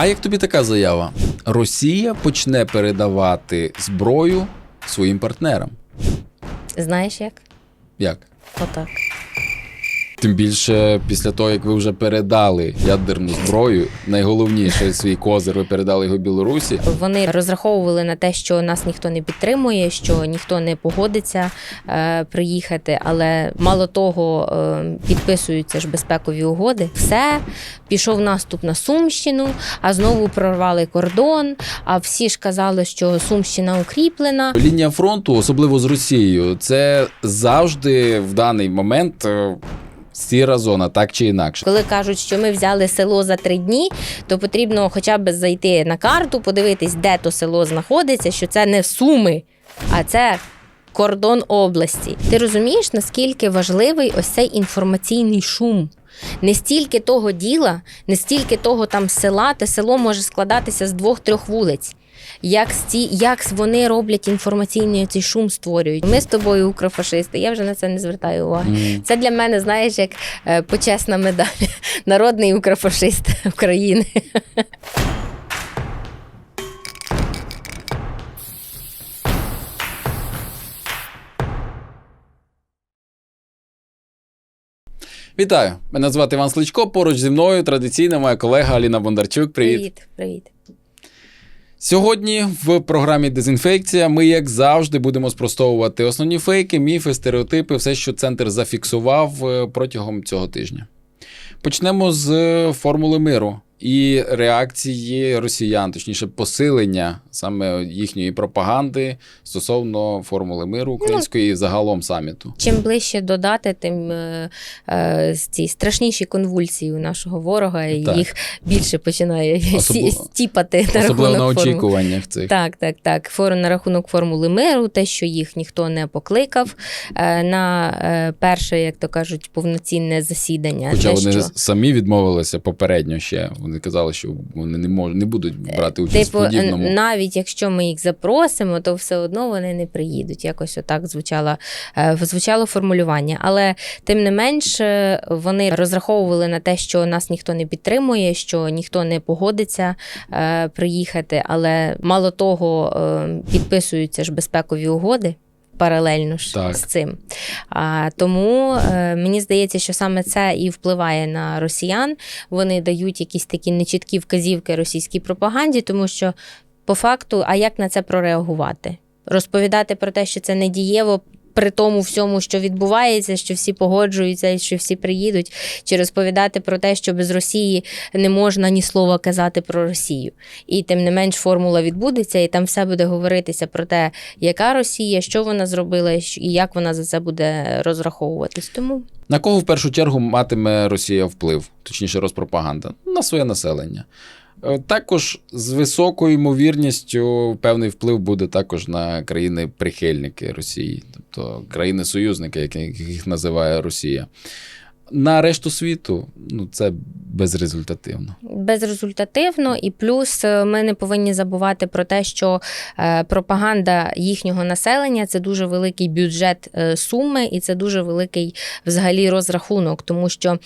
А як тобі така заява? Росія почне передавати зброю своїм партнерам. Знаєш як? Як? Отак. Тим більше після того, як ви вже передали ядерну зброю, найголовніше свій козир, ви передали його Білорусі. Вони розраховували на те, що нас ніхто не підтримує, що ніхто не погодиться е, приїхати. Але мало того, е, підписуються ж безпекові угоди. Все пішов наступ на Сумщину, а знову прорвали кордон. А всі ж казали, що Сумщина укріплена. Лінія фронту, особливо з Росією, це завжди в даний момент е, сіра зона, так чи інакше. Коли кажуть, що ми взяли село за три дні, то потрібно хоча б зайти на карту, подивитись, де то село знаходиться, що це не Суми, а це. Кордон області. Ти розумієш, наскільки важливий ось цей інформаційний шум? Не стільки того діла, не стільки того там села, те село може складатися з двох-трьох вулиць. Як, сті, як вони роблять інформаційний цей шум створюють. Ми з тобою укрофашисти, я вже на це не звертаю уваги. М. Це для мене, знаєш, як е, почесна медаль. Народний укрофашист України. Вітаю! Мене звати Іван Сличко. Поруч зі мною традиційно моя колега Аліна Бондарчук. Привіт. Привіт, привіт. Сьогодні в програмі Дезінфекція ми, як завжди, будемо спростовувати основні фейки, міфи, стереотипи, все, що центр зафіксував е, протягом цього тижня. Почнемо з е, формули миру і реакції росіян, точніше, посилення саме їхньої пропаганди стосовно формули миру української і загалом саміту. Чим ближче до дати, тим е, е, ці страшніші конвульсії у нашого ворога, і Так. їх більше починає Особливо- стіпати на Особливо на рахунок очікуваннях цих. Так, так, так. Форум на рахунок формули миру, те, що їх ніхто не покликав е, на е, перше, як то кажуть, повноцінне засідання. Хоча те, вони що... самі відмовилися попередньо ще. Вони казали, що вони не можуть, не будуть брати участь Типу, в подібному. навіть якщо ми їх запросимо, то все одно вони не приїдуть. Якось отак звучало, е, звучало формулювання. Але тим не менш, е, вони розраховували на те, що нас ніхто не підтримує, що ніхто не погодиться е, приїхати. Але мало того, е, підписуються ж безпекові угоди. Паралельно ж Так. з цим. А, тому е, мені здається, що саме це і впливає на росіян. Вони дають якісь такі нечіткі вказівки російській пропаганді, тому що по факту, а як на це прореагувати? Розповідати про те, що це не дієво. При тому всьому, що відбувається, що всі погоджуються і що всі приїдуть, чи розповідати про те, що без Росії не можна ні слова казати про Росію. І тим не менш формула відбудеться, і там все буде говоритися про те, яка Росія, що вона зробила, і як вона за це буде розраховуватись. Тому На кого в першу чергу матиме Росія вплив, точніше, розпропаганда? На своє населення. Е, Також з високою ймовірністю певний вплив буде також на країни-прихильники Росії, тобто країни-союзники, яких називає Росія. На решту світу ну, це безрезультативно. безрезультативно, і плюс е, ми не повинні забувати про те, що е, пропаганда їхнього населення це дуже великий бюджет е, суми, і це дуже великий взагалі розрахунок, тому що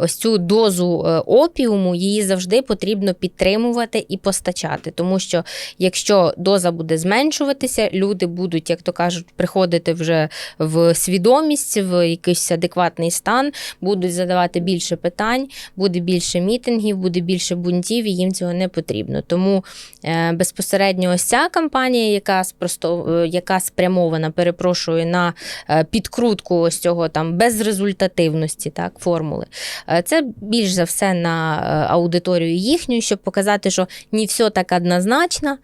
ось цю дозу опіуму її завжди потрібно підтримувати і постачати. Тому що якщо доза буде зменшуватися, люди будуть, як то кажуть, приходити вже в свідомість, в якийсь адекватний стан, будуть задавати більше питань, буде більше мітингів, буде більше бунтів, і їм цього не потрібно. Тому е, безпосередньо ось ця кампанія, яка спросто, е, яка спрямована, перепрошую, на е, підкрутку ось цього там безрезультативності, так, формули. Це більш за все на аудиторію їхню, щоб показати, що не все так однозначно,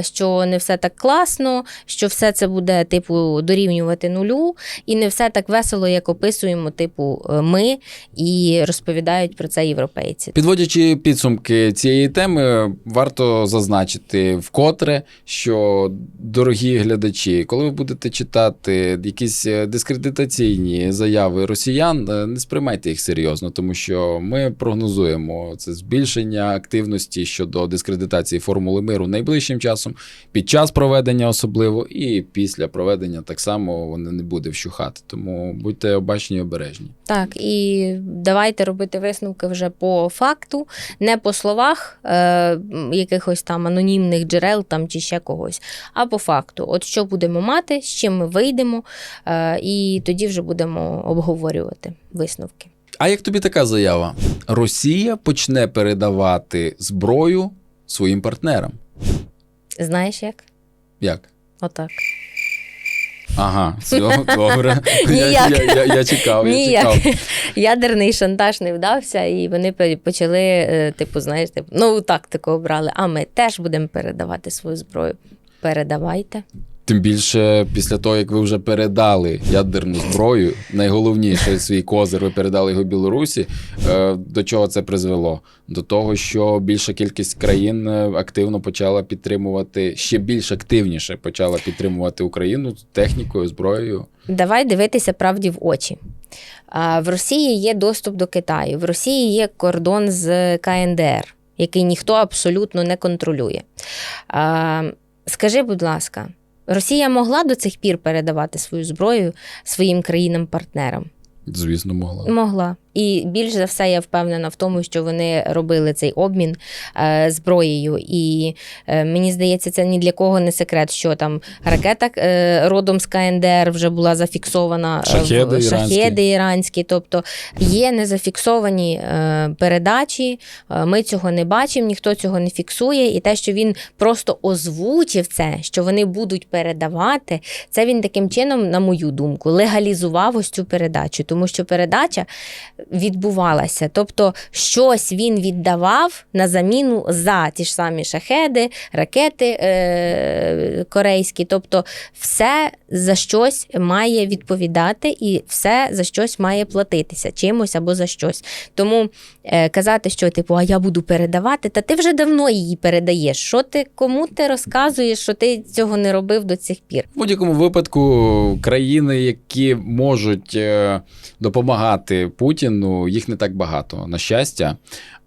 що не все так класно, що все це буде, типу, дорівнювати нулю, і не все так весело, як описуємо, типу, ми, і розповідають про це європейці. Підводячи підсумки цієї теми, варто зазначити вкотре, що дорогі глядачі, коли ви будете читати якісь е, дискредитаційні заяви росіян, е, не сприймайте їх серйозно, тому що ми прогнозуємо це збільшення активності щодо дискредитації формули миру найближчим часом, під час проведення особливо, і після проведення так само вони не буде вщухати. Тому будьте обачні і обережні. Так, Так, і давайте робити висновки вже по факту, не по словах е, якихось там анонімних джерел там, чи ще когось, а по факту. От що будемо мати, з чим ми вийдемо, е, і тоді вже будемо обговорювати висновки. А як тобі така заява? Росія почне передавати зброю своїм партнерам. Знаєш як? Як? Отак. Ага, все, добре. Ніяк. я, я, я чекав, я чекав. Ядерний шантаж не вдався, і вони почали, е, типу, знаєш, типу, нову тактику обрали. А ми теж будемо передавати свою зброю. Передавайте. Тим більше після того, як ви вже передали ядерну зброю, найголовніше свій козир, ви передали його Білорусі. е, До чого це призвело? До того, що більша кількість країн е, активно почала підтримувати, ще більш активніше почала підтримувати Україну технікою, зброєю. Давай дивитися правді в очі. В Росії є доступ до Китаю, в Росії є кордон з КНДР, який ніхто абсолютно не контролює. Скажи, будь ласка, Росія могла до цих пір передавати свою зброю своїм країнам-партнерам? Звісно, могла. Могла. І більш за все я впевнена в тому, що вони робили цей обмін е, зброєю. І е, мені здається, це ні для кого не секрет, що там ракета е, родом з КНДР вже була зафіксована Шахеди в, іранські. шахеди іранські. Тобто є незафіксовані е, передачі. е, Ми цього не бачимо, ніхто цього не фіксує. І те, що він просто озвучив це, що вони будуть передавати, це він таким чином, на мою думку, легалізував ось цю передачу, тому що передача відбувалася. Тобто, щось він віддавав на заміну за ті ж самі шахеди, ракети е- корейські. Тобто, все за щось має відповідати і все за щось має платитися чимось або за щось. Тому е- казати, що типу, а я буду передавати, та ти вже давно її передаєш. Що ти кому ти розказуєш, що ти цього не робив до цих пір? В будь-якому випадку країни, які можуть е, допомагати Путіну, їх не так багато, на щастя.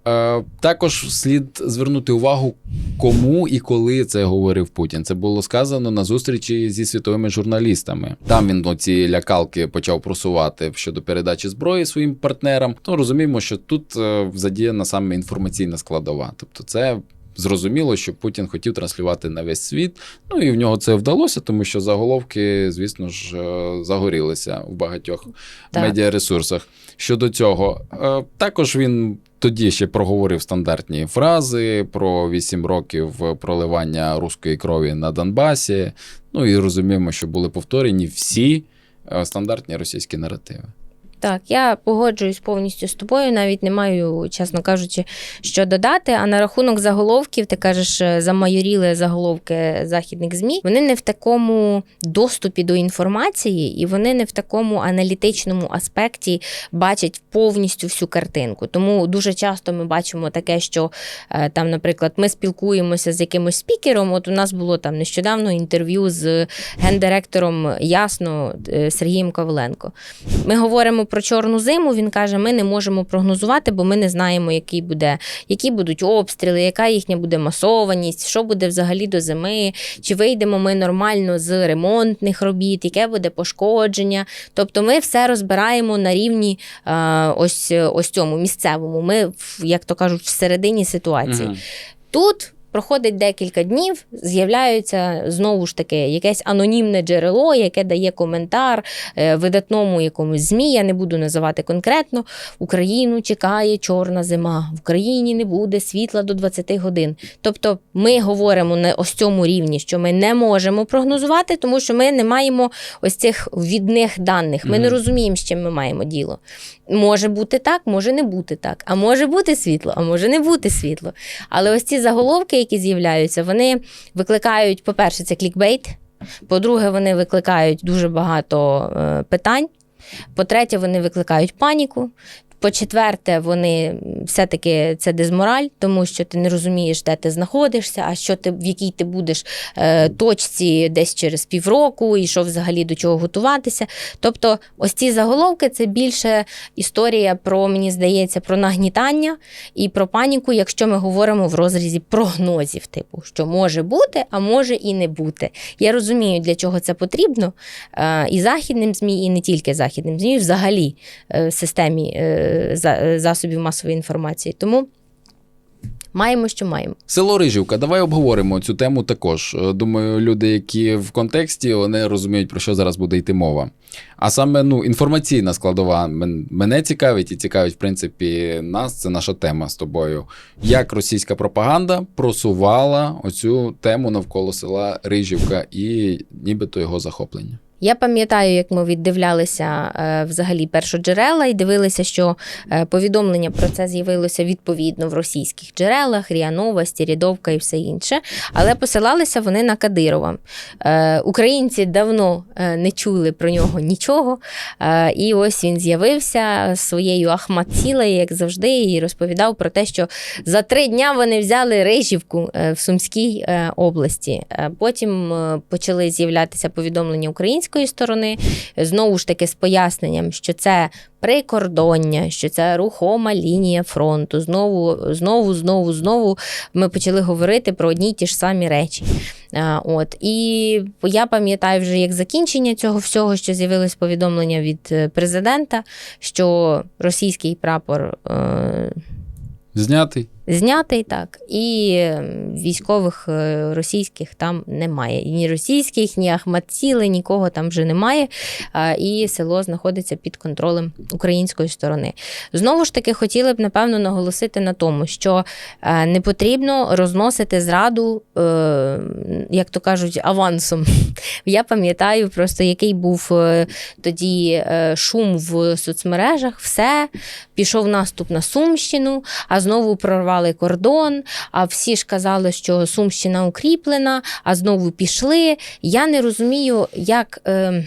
Е, Також слід звернути увагу, кому і коли це говорив Путін. Це було сказано на зустрічі зі світовими журналістами. Там він оці лякалки почав просувати щодо передачі зброї своїм партнерам. Ну розуміємо, що тут е, задіяна саме інформаційна складова. Тобто, це зрозуміло, що Путін хотів транслювати на весь світ. Ну і в нього це вдалося, тому що заголовки, звісно ж, е, загорілися в багатьох Так. медіаресурсах. Щодо цього, е, також він тоді ще проговорив стандартні фрази про 8 років проливання руської крові на Донбасі. Ну і розуміємо, що були повторені всі е, стандартні російські наративи. Так, я погоджуюсь повністю з тобою, навіть не маю, чесно кажучи, що додати. А на рахунок заголовків, ти кажеш, е, замайоріли заголовки західних ЗМІ. Вони не в такому доступі до інформації, і вони не в такому аналітичному аспекті бачать повністю всю картинку. Тому дуже часто ми бачимо таке, що е, там, наприклад, ми спілкуємося з якимось спікером. От у нас було там нещодавно інтерв'ю з гендиректором Ясно е, Сергієм Коваленко. Ми говоримо про чорну зиму. Він каже: ми не можемо прогнозувати, бо ми не знаємо, який буде, які будуть обстріли, яка їхня буде масованість, що буде взагалі до зими, чи вийдемо ми нормально з ремонтних робіт, яке буде пошкодження. Тобто, ми все розбираємо на рівні е, ось, ось цьому місцевому. Ми, як то кажуть, всередині ситуації. Мгм. Тут проходить декілька днів, з'являється знову ж таки якесь анонімне джерело, яке дає коментар е, видатному якомусь ЗМІ. Я не буду називати конкретно. Україну чекає чорна зима. В Україні не буде світла до 20 годин. Тобто, ми говоримо на ось цьому рівні, що ми не можемо прогнозувати, тому що ми не маємо ось цих відних даних. Ми не розуміємо, з чим ми маємо діло. Може бути так, може не бути так. А може бути світло, а може не бути світло. Але ось ці заголовки, які з'являються, вони викликають, по-перше, це клікбейт. По-друге, вони викликають дуже багато е, питань. По-третє, вони викликають паніку. По-четверте, вони все-таки це дезмораль, тому що ти не розумієш, де ти знаходишся, а що ти в якій ти будеш е, точці десь через півроку, і що взагалі до чого готуватися. Тобто, ось ці заголовки це більше історія про, мені здається, про нагнітання і про паніку, якщо ми говоримо в розрізі прогнозів, типу, що може бути, а може і не бути. Я розумію, для чого це потрібно е, і західним ЗМІ, і не тільки західним ЗМІ, взагалі е, системі е, засобів масової інформації. Тому маємо, що маємо. Село Рижівка, давай обговоримо цю тему також. Е, Думаю, люди, які в контексті, вони розуміють, про що зараз буде йти мова. А саме ну, інформаційна складова мене цікавить і цікавить, в принципі, нас. Це наша тема з тобою. Як російська пропаганда просувала оцю тему навколо села Рижівка і нібито його захоплення. Я пам'ятаю, як ми віддивлялися е, взагалі першоджерела і дивилися, що е, повідомлення про це з'явилося відповідно в російських джерелах, Ріа Новості, Рядовка і все інше. Але посилалися вони на Кадирова. Е, Українці давно не чули про нього нічого. І ось він з'явився своєю Ахмат-Цілею, як завжди, і розповідав про те, що за три дня вони взяли Рижівку в Сумській області. Потім почали з'являтися повідомлення української сторони, знову ж таки з поясненням, що це прикордоння, що це рухома лінія фронту. Знову, знову, знову, знову ми почали говорити про одні й ті ж самі речі. От і я пам'ятаю вже як закінчення цього всього, що з'явилось повідомлення від е, президента, що російський прапор. е, Знятий? Знятий так, і е, військових е, російських там немає. І ні російських, ні Ахматціли, нікого там вже немає. І село знаходиться під контролем української сторони. Знову ж таки, хотіли б напевно наголосити на тому, що е, не потрібно розносити зраду, е, як то кажуть, авансом. Я пам'ятаю просто, який був тоді шум в соцмережах. Все, пішов наступ на Сумщину, а знову прорвали кордон. А всі ж казали, що Сумщина укріплена, а знову пішли. Я не розумію, як, е,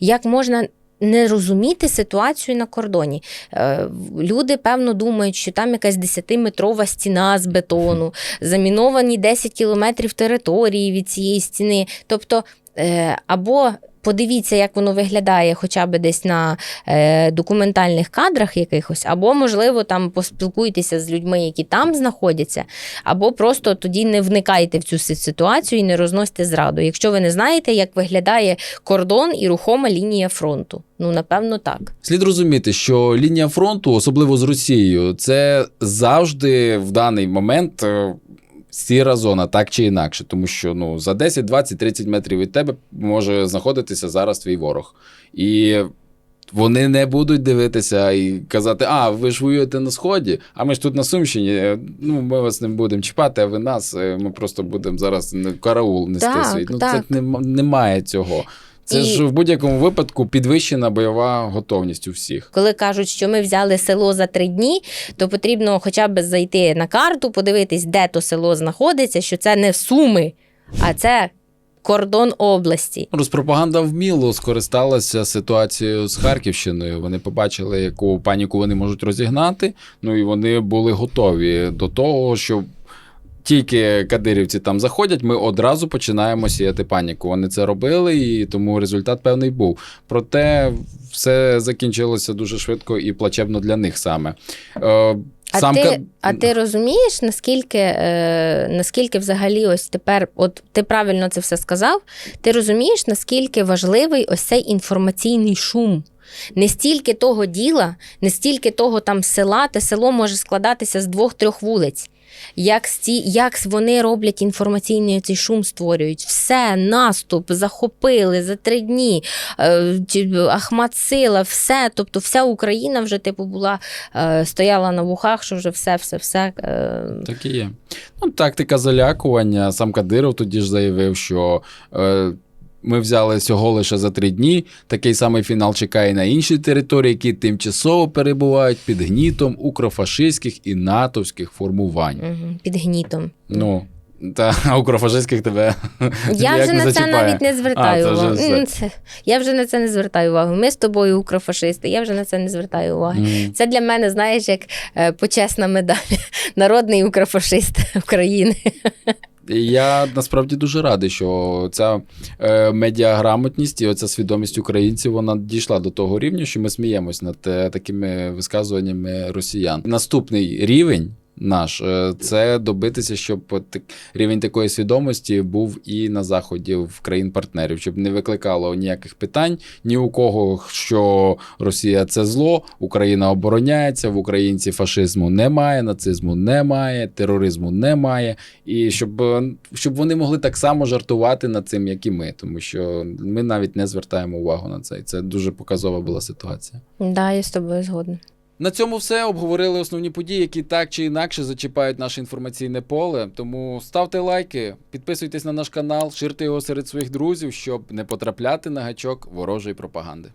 як можна. Не розуміти ситуацію на кордоні. Е, Люди, певно, думають, що там якась 10-метрова стіна з бетону, заміновані 10 кілометрів території від цієї стіни. Тобто, е, або подивіться, як воно виглядає хоча б десь на е, документальних кадрах якихось, або, можливо, там поспілкуйтеся з людьми, які там знаходяться, або просто тоді не вникайте в цю ситуацію і не розносьте зраду. Якщо ви не знаєте, як виглядає кордон і рухома лінія фронту. Ну, напевно, так. Слід розуміти, що лінія фронту, особливо з Росією, це завжди в даний момент е, сіра зона, так чи інакше. Тому що ну, за 10, 20, 30 метрів від тебе може знаходитися зараз твій ворог. І вони не будуть дивитися і казати: а, ви ж воюєте на Сході, а ми ж тут на Сумщині. е, Ну, ми вас не будемо чіпати, а ви нас. е, Ми просто будемо зараз караул нести Так, свій. Ну, так. це нем- немає цього. Це І- ж в будь-якому випадку підвищена бойова готовність у всіх. Коли кажуть, що ми взяли село за три дні, то потрібно хоча б зайти на карту, подивитись, де то село знаходиться, що це не Суми, а це кордон області. Розпропаганда вміло скористалася ситуацією з Харківщиною. Вони побачили, яку паніку вони можуть розігнати. Ну і вони були готові до того, що тільки кадирівці там заходять, ми одразу починаємо сіяти паніку. Вони це робили, і тому результат певний був. Проте все закінчилося дуже швидко і плачебно для них саме. Е, А, сам ти, а ти розумієш, наскільки, е, наскільки взагалі ось тепер, от ти правильно це все сказав, ти розумієш, наскільки важливий ось цей інформаційний шум. Не стільки того діла, не стільки того там села, те село може складатися з двох-трьох вулиць. Як, сті, як вони роблять інформаційний цей шум створюють. Все, наступ, захопили за три дні. Е, Ахмат Сила, все. Тобто вся Україна вже типу була е, стояла на вухах, що вже все, все, все. Е, Так і є. Ну, тактика залякування. Сам Кадиров тоді ж заявив, що ми взяли всього лише за три дні. Такий самий фінал чекає на інші території, які тимчасово перебувають під гнітом укрофашистських і натовських формувань. під гнітом. Ну, Та а укрофашистських тебе. Я вже не на це навіть не А, звертаю це вже увагу. все. Це- Я вже на це не звертаю увагу. Ми з тобою укрофашисти, я вже на це не звертаю уваги. Мгм. Це для мене, знаєш, як е, почесна медаль. Народний укрофашист України. Я насправді дуже радий, що ця е, медіаграмотність і оця свідомість українців вона дійшла до того рівня, що ми сміємось над е, такими висказуваннями росіян. Наступний рівень. Наш е, це добитися, щоб рівень такої свідомості був і на заході в країн-партнерів, щоб не викликало ніяких питань ні у кого, що Росія це зло, Україна обороняється, в українці фашизму немає, нацизму немає, тероризму немає і щоб, е, щоб вони могли так само жартувати над цим, як і ми, тому що ми навіть не звертаємо увагу на це. І це дуже показова була ситуація. Да, я з тобою згодна. На цьому все обговорили основні події, які так чи інакше зачіпають наше інформаційне поле. Тому ставте лайки, підписуйтесь на наш канал, ширте його серед своїх друзів, щоб не потрапляти на гачок ворожої пропаганди.